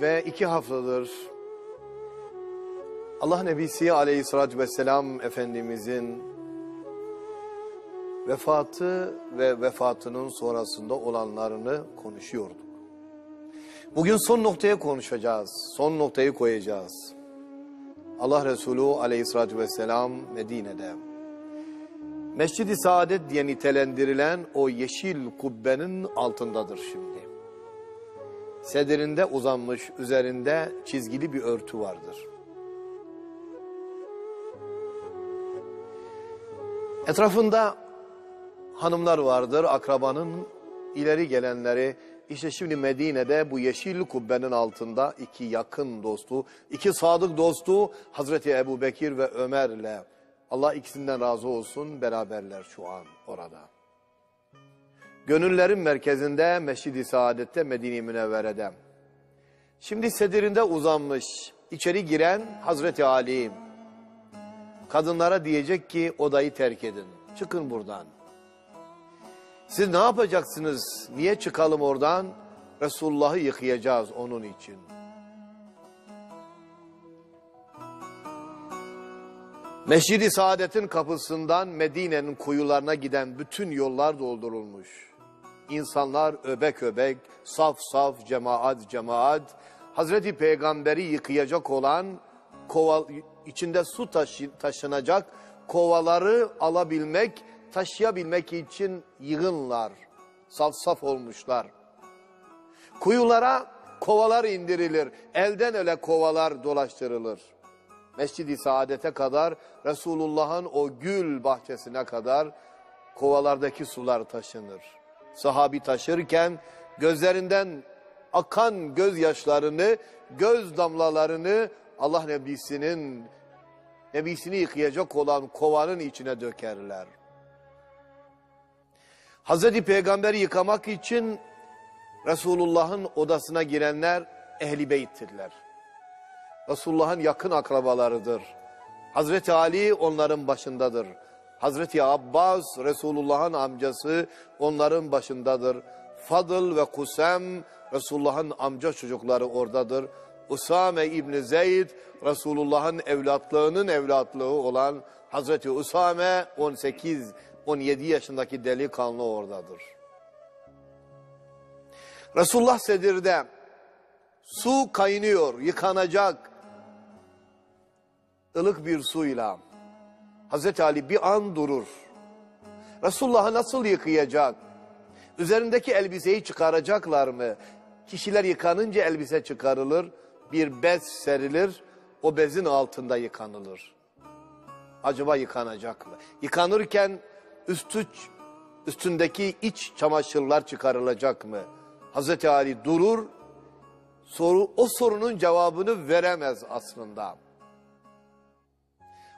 Ve iki haftadır Allah Nebisi Aleyhisselatü Vesselam Efendimizin vefatı ve vefatının sonrasında olanlarını konuşuyorduk. Bugün son noktaya konuşacağız, son noktayı koyacağız. Allah Resulü Aleyhisselatü Vesselam Medine'de. Mescid-i Saadet diye nitelendirilen o yeşil kubbenin altındadır şimdi. Sedirinde uzanmış, üzerinde çizgili bir örtü vardır. Etrafında hanımlar vardır, akrabanın ileri gelenleri. İşte şimdi Medine'de bu yeşil kubbenin altında iki yakın dostu, iki sadık dostu Hazreti Ebu Bekir ve Ömer'le. Allah ikisinden razı olsun beraberler şu an orada. Gönüllerin merkezinde Mescid-i Saadet'te Medine-i Münevvere'de. Şimdi sedirinde uzanmış, içeri giren Hazreti Ali. Kadınlara diyecek ki odayı terk edin, çıkın buradan. Siz ne yapacaksınız? Niye çıkalım oradan? Resulullah'ı yıkayacağız onun için. Mescid-i Saadet'in kapısından Medine'nin kuyularına giden bütün yollar doldurulmuş. İnsanlar öbek öbek, saf saf, cemaat cemaat, Hazreti Peygamber'i yıkayacak olan, kova, içinde su taşı, taşınacak kovaları alabilmek, taşıyabilmek için yığınlar, saf saf olmuşlar. Kuyulara kovalar indirilir, elden ele kovalar dolaştırılır. Mescid-i Saadet'e kadar, Resulullah'ın o gül bahçesine kadar kovalardaki sular taşınır. Sahabi taşırken gözlerinden akan gözyaşlarını, göz damlalarını Allah Nebisi'nin, Nebisini yıkayacak olan kovanın içine dökerler. Hazreti Peygamber'i yıkamak için Resulullah'ın odasına girenler ehli beyttirler. Resulullah'ın yakın akrabalarıdır. Hazreti Ali onların başındadır. Hazreti Abbas Resulullah'ın amcası onların başındadır. Fadıl ve Kusem Resulullah'ın amca çocukları oradadır. Usame İbni Zeyd Resulullah'ın evlatlığının evlatlığı olan Hazreti Usame 18 17 yaşındaki delikanlı oradadır. Resulullah sedirde su kaynıyor, yıkanacak ılık bir suyla. Hazreti Ali bir an durur. Resulullah'ı nasıl yıkayacak? Üzerindeki elbiseyi çıkaracaklar mı? Kişiler yıkanınca elbise çıkarılır, bir bez serilir, o bezin altında yıkanılır. Acaba yıkanacak mı? Yıkanırken üstü, üstündeki iç çamaşırlar çıkarılacak mı? Hazreti Ali durur, soru, o sorunun cevabını veremez aslında.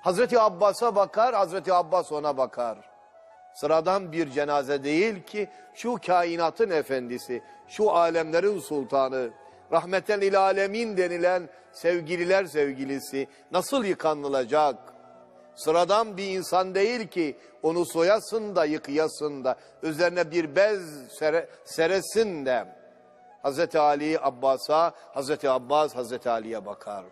Hazreti Abbas'a bakar, Hazreti Abbas ona bakar. Sıradan bir cenaze değil ki şu kainatın efendisi, şu alemlerin sultanı, rahmeten il alemin denilen sevgililer sevgilisi nasıl yıkanılacak? Sıradan bir insan değil ki onu soyasın da yıkayasın da üzerine bir bez sere, seresin de. Hazreti Ali Abbas'a, Hazreti Abbas Hazreti Ali'ye bakar.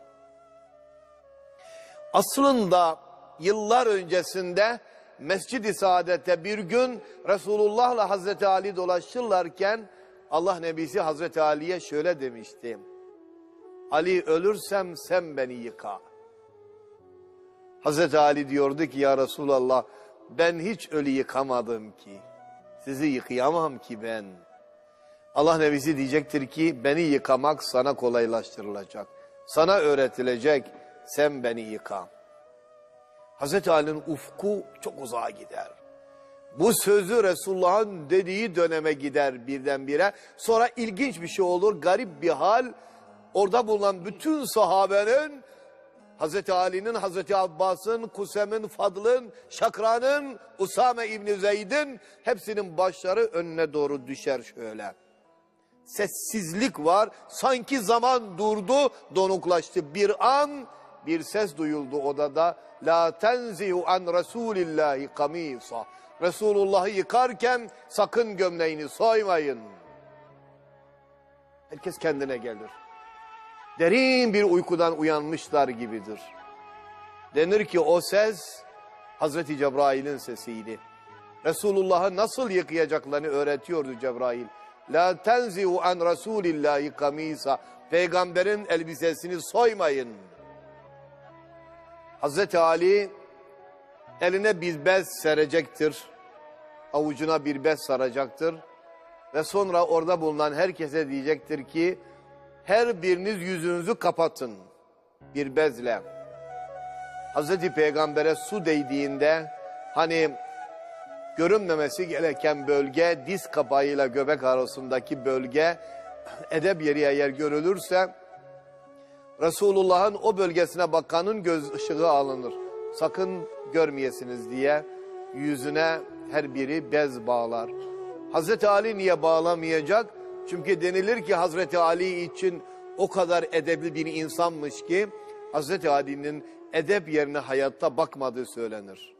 Aslında yıllar öncesinde Mescid-i Saadet'te bir gün Resulullah'la Hazreti Ali dolaşırlarken Allah Nebisi Hazreti Ali'ye şöyle demişti. Ali ölürsem sen beni yıka. Hazreti Ali diyordu ki ya Resulallah ben hiç ölü yıkamadım ki. Sizi yıkayamam ki ben. Allah Nebisi diyecektir ki beni yıkamak sana kolaylaştırılacak. Sana öğretilecek sen beni yıka. Hazreti Ali'nin ufku çok uzağa gider. Bu sözü Resulullah'ın dediği döneme gider birdenbire. Sonra ilginç bir şey olur, garip bir hal. Orada bulunan bütün sahabenin, Hazreti Ali'nin, Hazreti Abbas'ın, Kusem'in, Fadıl'ın, Şakra'nın, Usame İbni Zeyd'in hepsinin başları önüne doğru düşer şöyle. Sessizlik var, sanki zaman durdu, donuklaştı. Bir an bir ses duyuldu odada. La tenzihu an Resulillahi kamisa. Resulullah'ı yıkarken sakın gömleğini soymayın. Herkes kendine gelir. derin bir uykudan uyanmışlar gibidir. Denir ki o ses Hazreti Cebrail'in sesiydi. Resulullah'ı nasıl yıkayacaklarını öğretiyordu Cebrail. La tenzihu an Rasulillahi kamisa. Peygamberin elbisesini soymayın. Hazreti Ali eline bir bez serecektir. Avucuna bir bez saracaktır. Ve sonra orada bulunan herkese diyecektir ki her biriniz yüzünüzü kapatın bir bezle. Hazreti Peygamber'e su değdiğinde hani görünmemesi gereken bölge diz kapağıyla göbek arasındaki bölge edep yeri eğer görülürse Resulullah'ın o bölgesine bakanın göz ışığı alınır. Sakın görmeyesiniz diye yüzüne her biri bez bağlar. Hazreti Ali niye bağlamayacak? Çünkü denilir ki Hazreti Ali için o kadar edebli bir insanmış ki Hazreti Ali'nin edep yerine hayatta bakmadığı söylenir.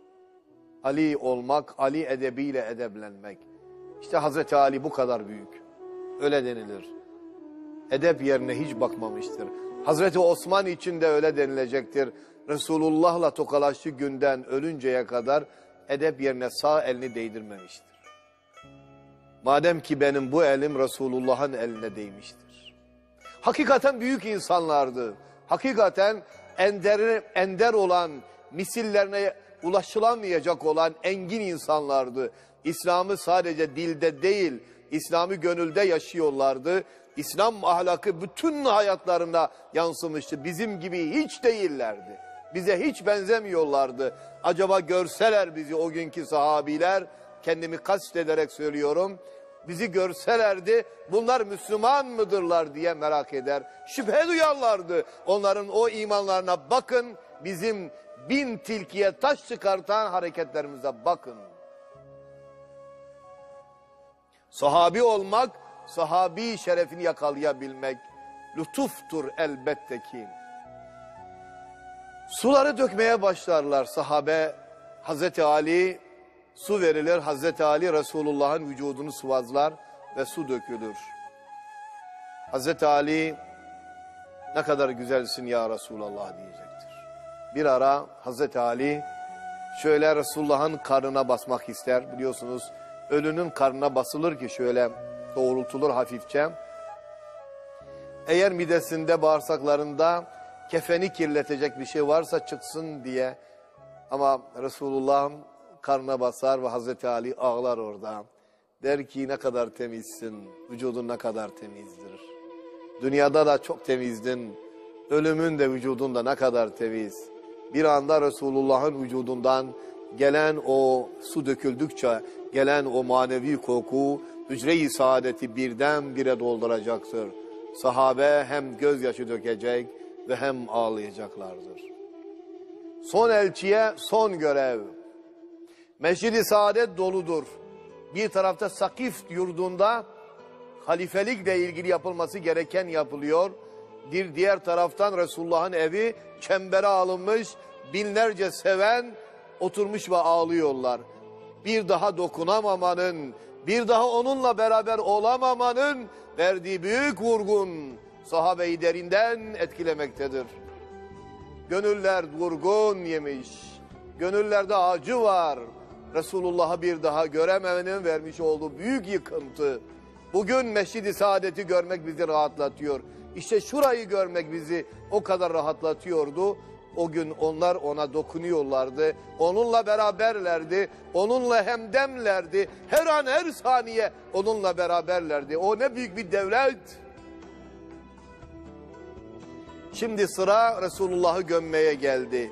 Ali olmak, Ali edebiyle edeblenmek. İşte Hazreti Ali bu kadar büyük. Öyle denilir. Edep yerine hiç bakmamıştır. Hazreti Osman için de öyle denilecektir. Resulullah'la tokalaştığı günden ölünceye kadar edep yerine sağ elini değdirmemiştir. Madem ki benim bu elim Resulullah'ın eline değmiştir. Hakikaten büyük insanlardı. Hakikaten ender, ender olan, misillerine ulaşılamayacak olan engin insanlardı. İslam'ı sadece dilde değil, İslam'ı gönülde yaşıyorlardı. İslam ahlakı bütün hayatlarına yansımıştı. Bizim gibi hiç değillerdi. Bize hiç benzemiyorlardı. Acaba görseler bizi o günkü sahabiler, kendimi kastederek söylüyorum, bizi görselerdi bunlar Müslüman mıdırlar diye merak eder. Şüphe duyarlardı. Onların o imanlarına bakın, bizim bin tilkiye taş çıkartan hareketlerimize bakın. Sahabi olmak, sahabi şerefini yakalayabilmek lütuftur elbette ki. Suları dökmeye başlarlar sahabe. Hazreti Ali su verilir. Hazreti Ali Resulullah'ın vücudunu sıvazlar ve su dökülür. Hazreti Ali ne kadar güzelsin ya Resulallah diyecektir. Bir ara Hazreti Ali şöyle Resulullah'ın karnına basmak ister. Biliyorsunuz ölünün karnına basılır ki şöyle doğrultulur hafifçe. Eğer midesinde bağırsaklarında kefeni kirletecek bir şey varsa çıksın diye. Ama Resulullah'ın karnına basar ve Hazreti Ali ağlar orada. Der ki ne kadar temizsin, vücudun ne kadar temizdir. Dünyada da çok temizdin, ölümün de vücudunda ne kadar temiz. Bir anda Resulullah'ın vücudundan gelen o su döküldükçe gelen o manevi koku hücre-i saadeti birden bire dolduracaktır. Sahabe hem gözyaşı dökecek ve hem ağlayacaklardır. Son elçiye son görev. Mescid-i Saadet doludur. Bir tarafta Sakif yurdunda halifelikle ilgili yapılması gereken yapılıyor. Bir diğer taraftan Resulullah'ın evi çembere alınmış, binlerce seven oturmuş ve ağlıyorlar. Bir daha dokunamamanın, bir daha onunla beraber olamamanın verdiği büyük vurgun sahabeyi derinden etkilemektedir. Gönüller vurgun yemiş, gönüllerde acı var. Resulullah'ı bir daha görememenin vermiş olduğu büyük yıkıntı. Bugün Mescid-i Saadet'i görmek bizi rahatlatıyor. İşte şurayı görmek bizi o kadar rahatlatıyordu. O gün onlar ona dokunuyorlardı. Onunla beraberlerdi. Onunla hemdemlerdi. Her an her saniye onunla beraberlerdi. O ne büyük bir devlet. Şimdi sıra Resulullah'ı gömmeye geldi.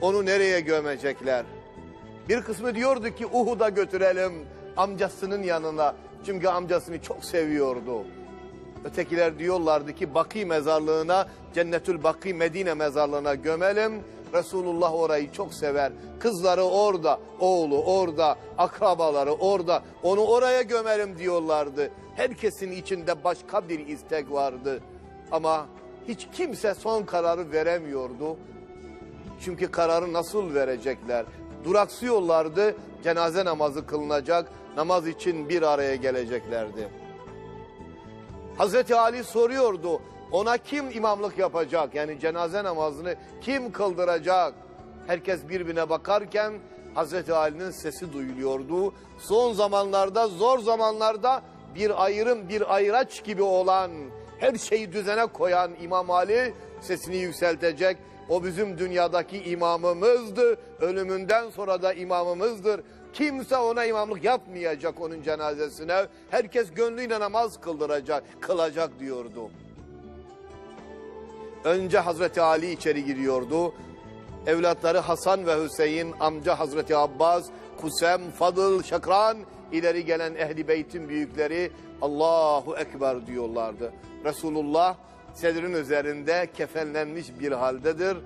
Onu nereye gömecekler? Bir kısmı diyordu ki Uhud'a götürelim amcasının yanına. Çünkü amcasını çok seviyordu. Ötekiler diyorlardı ki Baki mezarlığına, Cennetül Baki Medine mezarlığına gömelim. Resulullah orayı çok sever. Kızları orada, oğlu orada, akrabaları orada. Onu oraya gömelim diyorlardı. Herkesin içinde başka bir istek vardı. Ama hiç kimse son kararı veremiyordu. Çünkü kararı nasıl verecekler? Duraksıyorlardı. Cenaze namazı kılınacak. Namaz için bir araya geleceklerdi. Hazreti Ali soruyordu. Ona kim imamlık yapacak? Yani cenaze namazını kim kıldıracak? Herkes birbirine bakarken Hazreti Ali'nin sesi duyuluyordu. Son zamanlarda, zor zamanlarda bir ayrım, bir ayraç gibi olan, her şeyi düzene koyan İmam Ali sesini yükseltecek. O bizim dünyadaki imamımızdı. Ölümünden sonra da imamımızdır. Kimse ona imamlık yapmayacak onun cenazesine. Herkes gönlüyle namaz kıldıracak, kılacak diyordu. Önce Hazreti Ali içeri giriyordu. Evlatları Hasan ve Hüseyin, amca Hazreti Abbas, Kusem, Fadıl, Şakran, ileri gelen Ehli Beyt'in büyükleri Allahu Ekber diyorlardı. Resulullah sedrin üzerinde kefenlenmiş bir haldedir.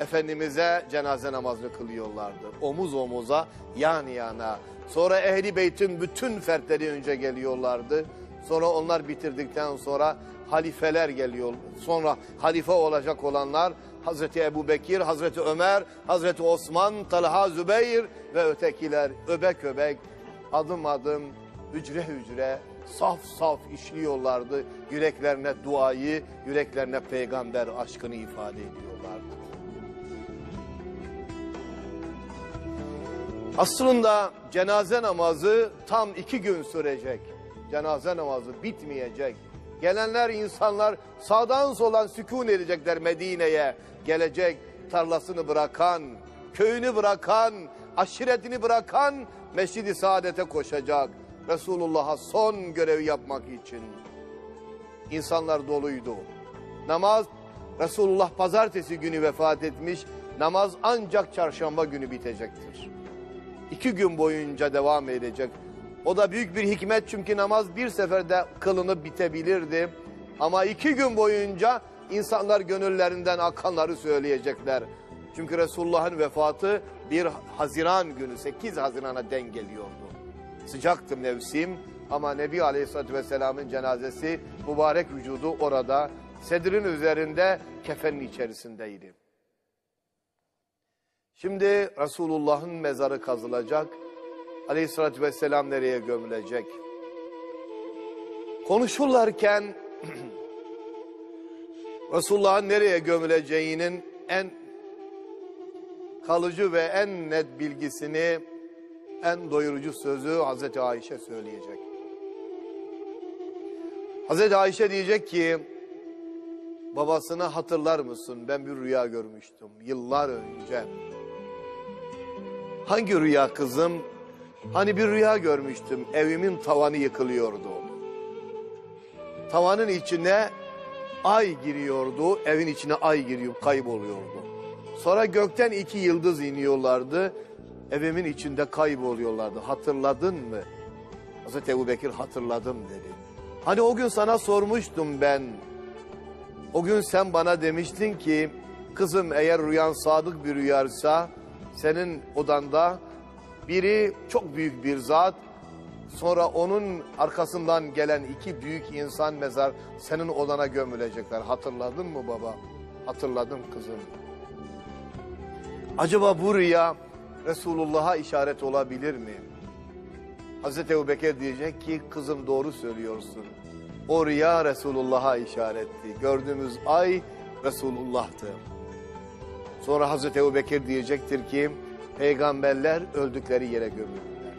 Efendimiz'e cenaze namazını kılıyorlardı. Omuz omuza, yan yana. Sonra Ehli Beyt'in bütün fertleri önce geliyorlardı. Sonra onlar bitirdikten sonra halifeler geliyor. Sonra halife olacak olanlar Hazreti Ebu Bekir, Hazreti Ömer, Hazreti Osman, Talha, Zübeyir ve ötekiler öbek öbek adım adım hücre hücre saf saf işliyorlardı. Yüreklerine duayı, yüreklerine peygamber aşkını ifade ediyorlardı. Aslında cenaze namazı tam iki gün sürecek. Cenaze namazı bitmeyecek. Gelenler insanlar sağdan soldan sükun edecekler Medine'ye. Gelecek tarlasını bırakan, köyünü bırakan, aşiretini bırakan Mescid-i Saadet'e koşacak. Resulullah'a son görevi yapmak için. İnsanlar doluydu. Namaz Resulullah pazartesi günü vefat etmiş. Namaz ancak çarşamba günü bitecektir. İki gün boyunca devam edecek. O da büyük bir hikmet çünkü namaz bir seferde kılınıp bitebilirdi. Ama iki gün boyunca insanlar gönüllerinden akanları söyleyecekler. Çünkü Resulullah'ın vefatı bir Haziran günü 8 Haziran'a denk geliyordu. Sıcaktı mevsim ama Nebi Aleyhisselatü Vesselam'ın cenazesi mübarek vücudu orada sedrin üzerinde kefenin içerisindeydi. Şimdi Resulullah'ın mezarı kazılacak. Aleyhissalatü vesselam nereye gömülecek? Konuşurlarken Resulullah'ın nereye gömüleceğinin en kalıcı ve en net bilgisini, en doyurucu sözü Hazreti Ayşe söyleyecek. Hazreti Ayşe diyecek ki, babasını hatırlar mısın? Ben bir rüya görmüştüm yıllar önce. Hangi rüya kızım? Hani bir rüya görmüştüm. Evimin tavanı yıkılıyordu. Tavanın içine ay giriyordu. Evin içine ay giriyor, kayboluyordu. Sonra gökten iki yıldız iniyorlardı. Evimin içinde kayboluyorlardı. Hatırladın mı? Hazreti Ebu Bekir hatırladım dedi. Hani o gün sana sormuştum ben. O gün sen bana demiştin ki kızım eğer rüyan sadık bir rüyarsa senin odanda biri çok büyük bir zat sonra onun arkasından gelen iki büyük insan mezar senin odana gömülecekler. Hatırladın mı baba? Hatırladım kızım. Acaba bu rüya Resulullah'a işaret olabilir mi? Hazreti Ebu Bekir diyecek ki kızım doğru söylüyorsun. O rüya Resulullah'a işaretti. Gördüğümüz ay Resulullah'tı. Sonra Hazreti Ebu Bekir diyecektir ki peygamberler öldükleri yere gömülürler.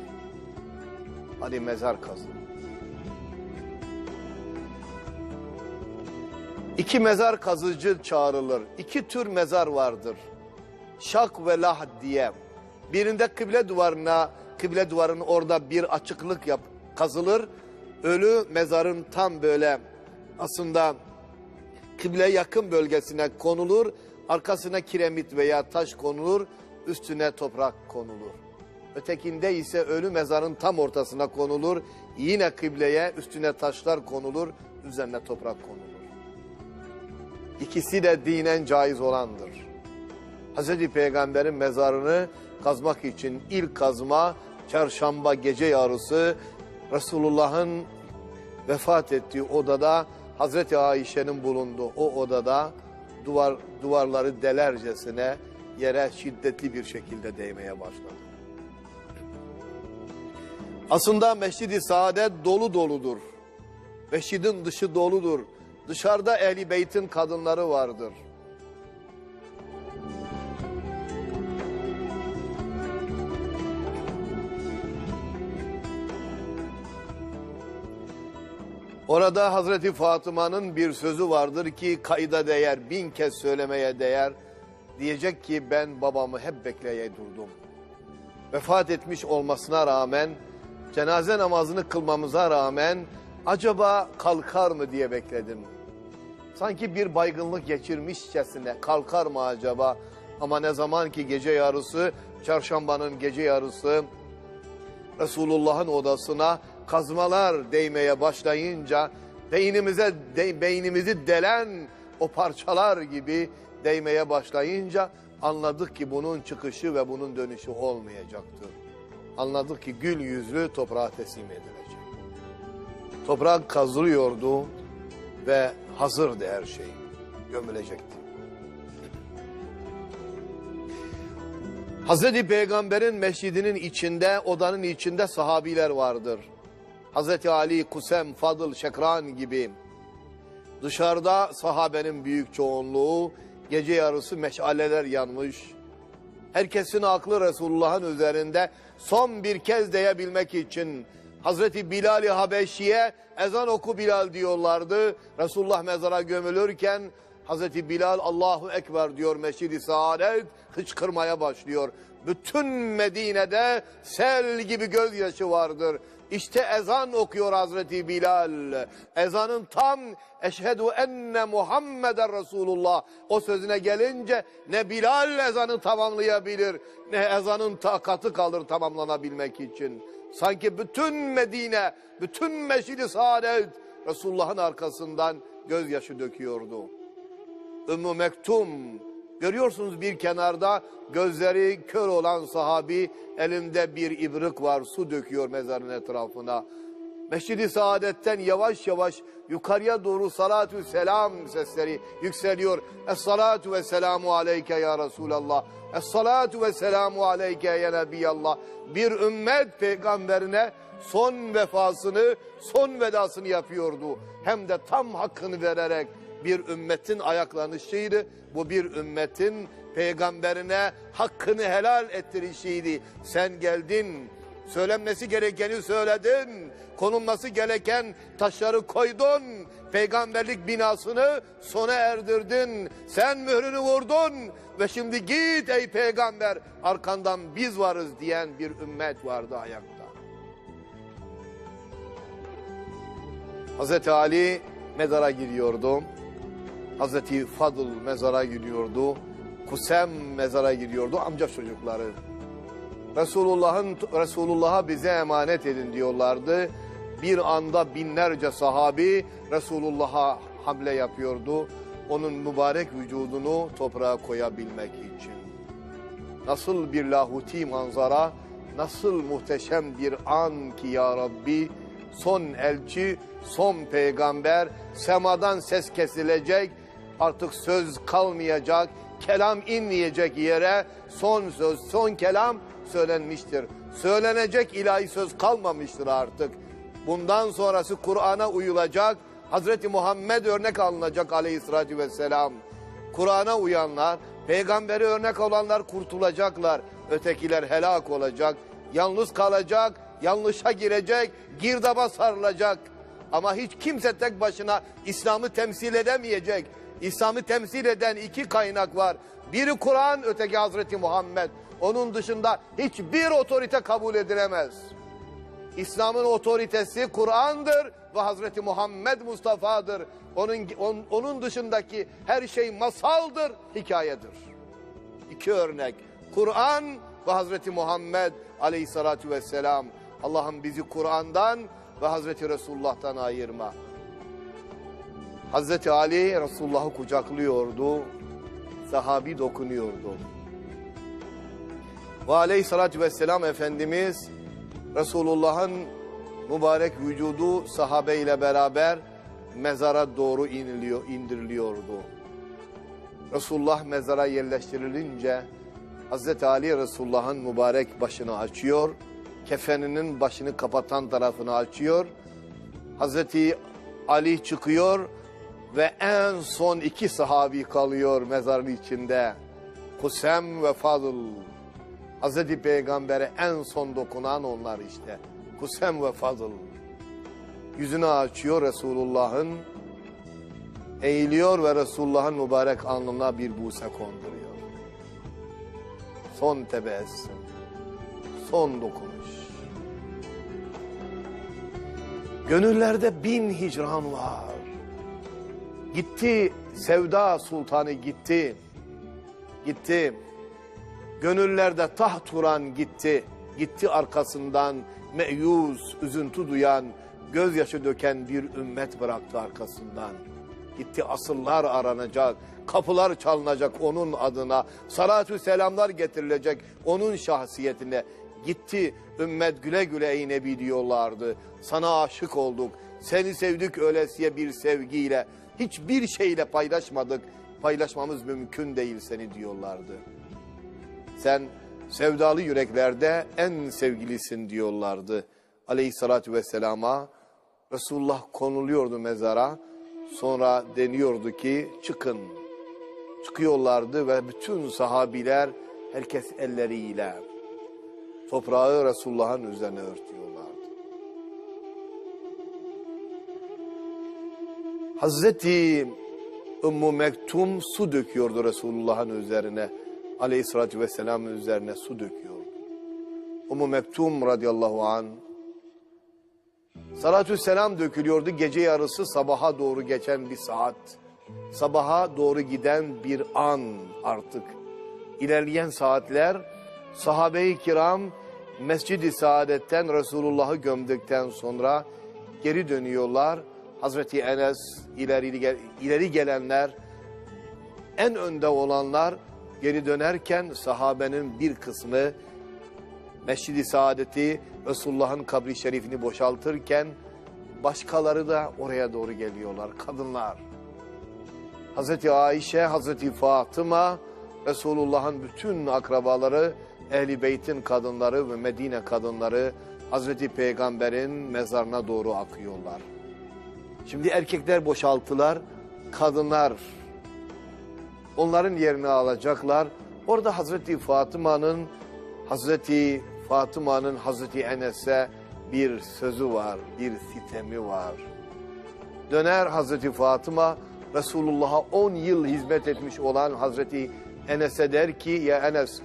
Hadi mezar kazın. İki mezar kazıcı çağrılır. İki tür mezar vardır. Şak ve lah diye. Birinde kıble duvarına, kıble duvarının orada bir açıklık yap, kazılır. Ölü mezarın tam böyle aslında kıble yakın bölgesine konulur. Arkasına kiremit veya taş konulur. Üstüne toprak konulur. Ötekinde ise ölü mezarın tam ortasına konulur. Yine kıbleye üstüne taşlar konulur. Üzerine toprak konulur. İkisi de dinen caiz olandır. Hazreti Peygamber'in mezarını kazmak için ilk kazma çarşamba gece yarısı Resulullah'ın vefat ettiği odada Hazreti Ayşe'nin bulunduğu o odada duvar duvarları delercesine yere şiddetli bir şekilde değmeye başladı. Aslında Mescid-i Saadet dolu doludur. Mescidin dışı doludur. Dışarıda ehli beytin kadınları vardır. Orada Hazreti Fatıma'nın bir sözü vardır ki kayda değer, bin kez söylemeye değer. Diyecek ki ben babamı hep bekleye durdum. Vefat etmiş olmasına rağmen, cenaze namazını kılmamıza rağmen acaba kalkar mı diye bekledim. Sanki bir baygınlık geçirmişçesine kalkar mı acaba? Ama ne zaman ki gece yarısı, çarşambanın gece yarısı Resulullah'ın odasına kazmalar değmeye başlayınca beynimize de, beynimizi delen o parçalar gibi değmeye başlayınca anladık ki bunun çıkışı ve bunun dönüşü olmayacaktır. Anladık ki gül yüzlü toprağa teslim edilecek. Toprak kazılıyordu ve hazırdı her şey. Gömülecekti. Hazreti Peygamber'in mescidinin içinde, odanın içinde sahabiler vardır. Hazreti Ali, Kusem, Fadıl, Şekran gibi. Dışarıda sahabenin büyük çoğunluğu, gece yarısı meşaleler yanmış. Herkesin aklı Resulullah'ın üzerinde son bir kez diyebilmek için Hazreti Bilal-i Habeşi'ye ezan oku Bilal diyorlardı. Resulullah mezara gömülürken Hazreti Bilal Allahu Ekber diyor Mescid-i Saadet hıçkırmaya başlıyor. Bütün Medine'de sel gibi gözyaşı vardır. İşte ezan okuyor Hazreti Bilal. Ezanın tam eşhedü enne Muhammeden Resulullah o sözüne gelince ne Bilal ezanı tamamlayabilir ne ezanın takatı kalır tamamlanabilmek için. Sanki bütün Medine, bütün Mescid-i Saadet Resulullah'ın arkasından gözyaşı döküyordu. Ümmü Mektum görüyorsunuz bir kenarda gözleri kör olan sahabi elinde bir ibrik var su döküyor mezarın etrafına. Mescid-i Saadet'ten yavaş yavaş yukarıya doğru salatü selam sesleri yükseliyor. Es-salatu ve selamu aleyke ya Resulallah. Es-salatu ve selamu aleyke ya Nebiyallah. Bir ümmet peygamberine son vefasını, son vedasını yapıyordu. Hem de tam hakkını vererek bir ümmetin ayaklanışıydı. Bu bir ümmetin peygamberine hakkını helal ettirişiydi. Sen geldin, söylenmesi gerekeni söyledin, konulması gereken taşları koydun, peygamberlik binasını sona erdirdin, sen mührünü vurdun ve şimdi git ey peygamber arkandan biz varız diyen bir ümmet vardı ayakta. Hazreti Ali mezara giriyordu. Hazreti Fadıl mezara gidiyordu. Kusem mezara gidiyordu. Amca çocukları. Resulullah'ın Resulullah'a bize emanet edin diyorlardı. Bir anda binlerce sahabi Resulullah'a hamle yapıyordu. Onun mübarek vücudunu toprağa koyabilmek için. Nasıl bir lahuti manzara, nasıl muhteşem bir an ki ya Rabbi, son elçi, son peygamber, semadan ses kesilecek, artık söz kalmayacak, kelam inmeyecek yere son söz, son kelam söylenmiştir. Söylenecek ilahi söz kalmamıştır artık. Bundan sonrası Kur'an'a uyulacak, Hazreti Muhammed örnek alınacak aleyhissalatü vesselam. Kur'an'a uyanlar, peygamberi örnek olanlar kurtulacaklar. Ötekiler helak olacak, yalnız kalacak, yanlışa girecek, girdaba sarılacak. Ama hiç kimse tek başına İslam'ı temsil edemeyecek. İslam'ı temsil eden iki kaynak var. Biri Kur'an, öteki Hazreti Muhammed. Onun dışında hiçbir otorite kabul edilemez. İslam'ın otoritesi Kur'an'dır ve Hazreti Muhammed Mustafa'dır. Onun, on, onun dışındaki her şey masaldır, hikayedir. İki örnek. Kur'an ve Hazreti Muhammed aleyhissalatü vesselam. Allah'ım bizi Kur'an'dan ve Hazreti Resulullah'tan ayırma. Hazreti Ali Resulullah'ı kucaklıyordu, sahabi dokunuyordu. Ve aleyhissalatü vesselam Efendimiz Resulullah'ın mübarek vücudu sahabe ile beraber mezara doğru iniliyor, indiriliyordu. Resulullah mezara yerleştirilince Hazreti Ali Resulullah'ın mübarek başını açıyor, kefeninin başını kapatan tarafını açıyor. Hazreti Ali çıkıyor ve en son iki sahabi kalıyor mezarın içinde. Kusem ve Fadıl. Hazreti Peygamber'e en son dokunan onlar işte. Kusem ve Fadıl. Yüzünü açıyor Resulullah'ın. Eğiliyor ve Resulullah'ın mübarek alnına bir buse konduruyor. Son tebessüm. Son dokunuş. Gönüllerde bin hicran var. Gitti Sevda Sultanı gitti. Gitti. Gönüllerde taht kuran gitti. Gitti arkasından meyus, üzüntü duyan, gözyaşı döken bir ümmet bıraktı arkasından. Gitti asıllar aranacak, kapılar çalınacak onun adına, salatü selamlar getirilecek onun şahsiyetine. Gitti ümmet güle güle ey Nebi diyorlardı. Sana aşık olduk, seni sevdik öylesiye bir sevgiyle. Hiçbir şeyle paylaşmadık, paylaşmamız mümkün değil seni diyorlardı. Sen sevdalı yüreklerde en sevgilisin diyorlardı. Aleyhissalatü vesselama Resulullah konuluyordu mezara. Sonra deniyordu ki çıkın. Çıkıyorlardı ve bütün sahabiler herkes elleriyle toprağı Resulullah'ın üzerine örtüyorlardı. Hazreti Ümmü Mektum su döküyordu Resulullah'ın üzerine. Aleyhissalatü vesselamın üzerine su döküyordu. Ümmü Mektum radıyallahu an Salatü selam dökülüyordu gece yarısı sabaha doğru geçen bir saat. Sabaha doğru giden bir an artık. İlerleyen saatler sahabe-i kiram Mescid-i Saadet'ten Resulullah'ı gömdükten sonra geri dönüyorlar. Hazreti Enes ileri, ileri gelenler en önde olanlar geri dönerken sahabenin bir kısmı Mescid-i Saadet'i Resulullah'ın kabri şerifini boşaltırken başkaları da oraya doğru geliyorlar kadınlar. Hazreti Ayşe, Hazreti Fatıma, Resulullah'ın bütün akrabaları, Ehli Beyt'in kadınları ve Medine kadınları Hazreti Peygamber'in mezarına doğru akıyorlar. Şimdi erkekler boşaltılar, kadınlar onların yerini alacaklar. Orada Hazreti Fatıma'nın Hazreti Fatıma'nın Hazreti Enes'e bir sözü var, bir sitemi var. Döner Hazreti Fatıma Resulullah'a 10 yıl hizmet etmiş olan Hazreti Enes'e der ki ya Enes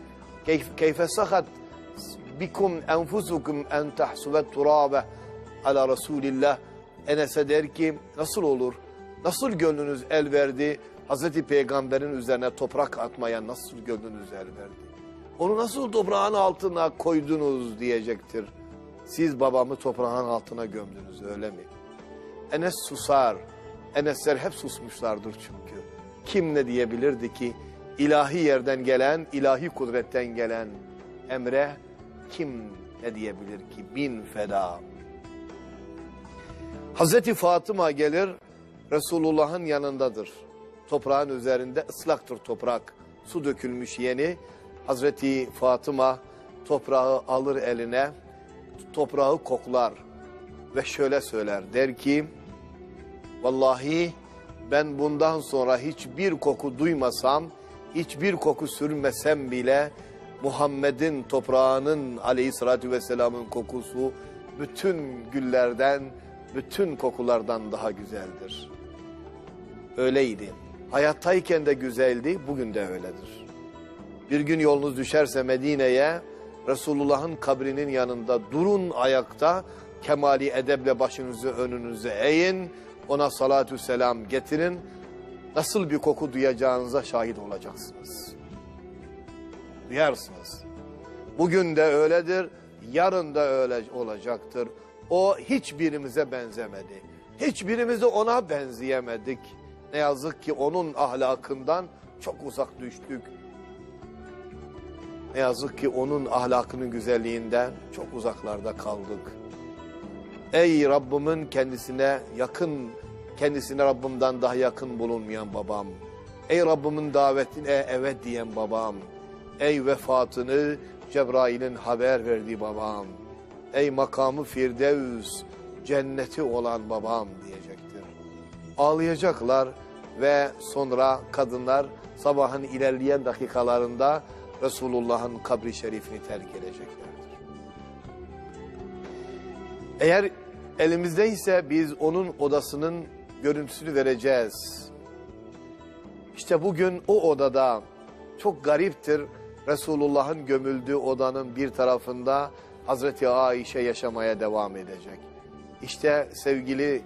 keyfe sahat bikum enfusukum en tahsuvet turabe ala Resulillah Enes'e der ki nasıl olur? Nasıl gönlünüz el verdi? Hazreti Peygamber'in üzerine toprak atmaya nasıl gönlünüz el verdi? Onu nasıl toprağın altına koydunuz diyecektir. Siz babamı toprağın altına gömdünüz öyle mi? Enes susar. Enesler hep susmuşlardır çünkü. Kim ne diyebilirdi ki ilahi yerden gelen, ilahi kudretten gelen emre kim ne diyebilir ki bin feda. Hazreti Fatıma gelir Resulullah'ın yanındadır. Toprağın üzerinde ıslaktır toprak. Su dökülmüş yeni. Hazreti Fatıma toprağı alır eline, toprağı koklar ve şöyle söyler. Der ki, vallahi ben bundan sonra hiçbir koku duymasam, hiçbir koku sürmesem bile Muhammed'in toprağının aleyhissalatü vesselamın kokusu bütün güllerden, bütün kokulardan daha güzeldir. Öyleydi. Hayattayken de güzeldi, bugün de öyledir. Bir gün yolunuz düşerse Medine'ye Resulullah'ın kabrinin yanında durun ayakta kemali edeble başınızı önünüze eğin ona salatü selam getirin nasıl bir koku duyacağınıza şahit olacaksınız. Duyarsınız. Bugün de öyledir, yarın da öyle olacaktır. O hiçbirimize benzemedi. Hiçbirimizi ona benzeyemedik. Ne yazık ki onun ahlakından çok uzak düştük. Ne yazık ki onun ahlakının güzelliğinden çok uzaklarda kaldık. Ey Rabbimin kendisine yakın, kendisine Rabbimden daha yakın bulunmayan babam. Ey Rabbimin davetine evet diyen babam. Ey vefatını Cebrail'in haber verdiği babam. Ey makamı Firdevs, cenneti olan babam diyecektir. ağlayacaklar ve sonra kadınlar sabahın ilerleyen dakikalarında Resulullah'ın kabri şerifini terk edeceklerdir. Eğer elimizdeyse biz onun odasının görüntüsünü vereceğiz. İşte bugün o odada çok gariptir. Resulullah'ın gömüldüğü odanın bir tarafında Hazreti Aişe yaşamaya devam edecek. İşte sevgili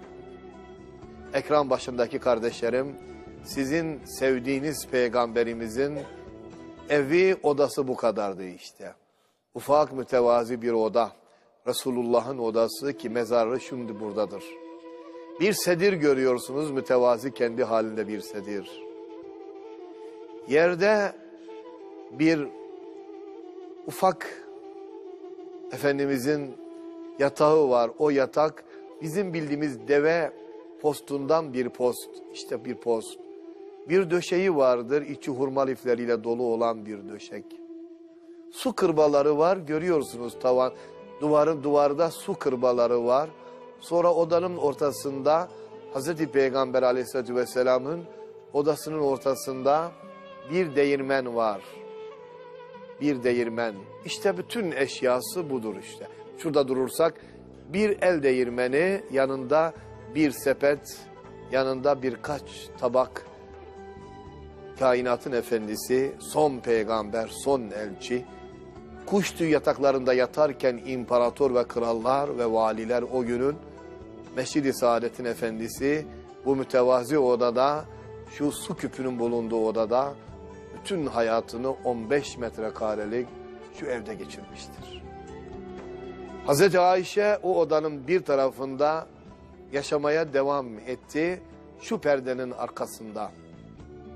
ekran başındaki kardeşlerim, sizin sevdiğiniz peygamberimizin evi odası bu kadardı işte. Ufak mütevazi bir oda. Resulullah'ın odası ki mezarı şimdi buradadır. Bir sedir görüyorsunuz mütevazi kendi halinde bir sedir. Yerde bir ufak Efendimizin yatağı var. O yatak bizim bildiğimiz deve postundan bir post. İşte bir post. Bir döşeği vardır. içi hurma lifleriyle dolu olan bir döşek. Su kırbaları var. Görüyorsunuz tavan. Duvarın duvarda su kırbaları var. Sonra odanın ortasında Hazreti Peygamber aleyhissalatü vesselamın odasının ortasında bir değirmen var. Bir değirmen. İşte bütün eşyası budur işte. Şurada durursak bir el değirmeni yanında bir sepet yanında birkaç tabak kainatın efendisi son peygamber son elçi kuş tüy yataklarında yatarken imparator ve krallar ve valiler o günün Mescid-i Saadet'in efendisi bu mütevazi odada şu su küpünün bulunduğu odada bütün hayatını 15 metrekarelik şu evde geçirmiştir. Hazreti Ayşe o odanın bir tarafında yaşamaya devam etti. Şu perdenin arkasında.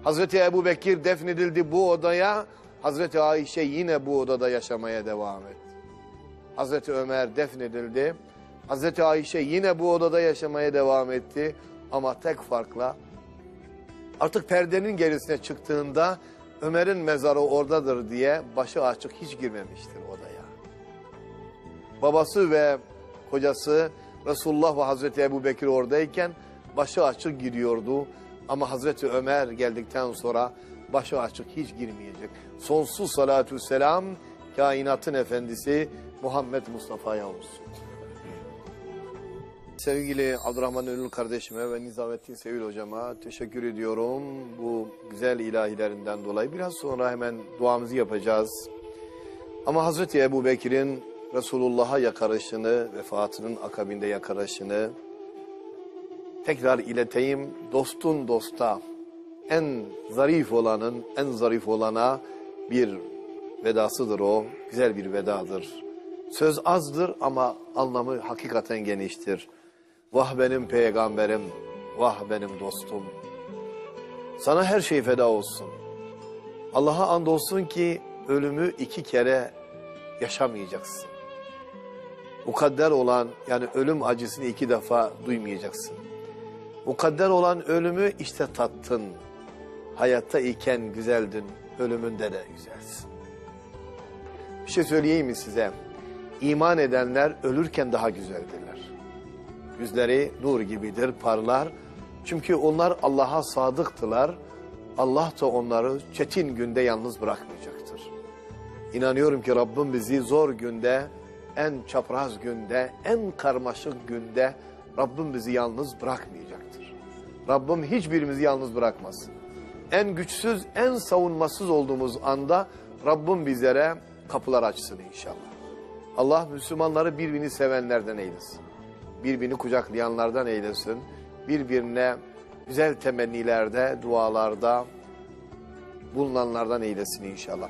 Hazreti Ebu Bekir defnedildi bu odaya. Hazreti Ayşe yine bu odada yaşamaya devam etti. Hazreti Ömer defnedildi. Hazreti Ayşe yine bu odada yaşamaya devam etti. Ama tek farkla artık perdenin gerisine çıktığında Ömer'in mezarı oradadır diye başı açık hiç girmemiştir odaya. Babası ve kocası Resulullah ve Hazreti Ebu Bekir oradayken başı açık giriyordu. Ama Hazreti Ömer geldikten sonra başı açık hiç girmeyecek. Sonsuz salatü selam kainatın efendisi Muhammed Mustafa'ya olsun. Sevgili Abdurrahman Ünlü kardeşime ve Nizamettin Sevil hocama teşekkür ediyorum. Bu güzel ilahilerinden dolayı biraz sonra hemen duamızı yapacağız. Ama Hazreti Ebu Bekir'in Resulullah'a yakarışını, vefatının akabinde yakarışını tekrar ileteyim. Dostun dosta, en zarif olanın, en zarif olana bir vedasıdır o. Güzel bir vedadır. Söz azdır ama anlamı hakikaten geniştir. Vah benim peygamberim, vah benim dostum. Sana her şey feda olsun. Allah'a andolsun ki ölümü iki kere yaşamayacaksın. Mukadder olan yani ölüm acısını iki defa duymayacaksın. Mukadder olan ölümü işte tattın. Hayatta iken güzeldin, ölümünde de güzelsin. Bir şey söyleyeyim mi size? İman edenler ölürken daha güzeldirler. Yüzleri nur gibidir, parlar. Çünkü onlar Allah'a sadıktılar. Allah da onları çetin günde yalnız bırakmayacaktır. İnanıyorum ki Rabbim bizi zor günde, en çapraz günde, en karmaşık günde Rabbim bizi yalnız bırakmayacaktır. Rabbim hiçbirimizi yalnız bırakmaz. En güçsüz, en savunmasız olduğumuz anda Rabbim bizlere kapılar açsın inşallah. Allah Müslümanları birbirini sevenlerden eylesin. Birbirini kucaklayanlardan eylesin. Birbirine güzel temennilerde, dualarda bulunanlardan eylesin inşallah.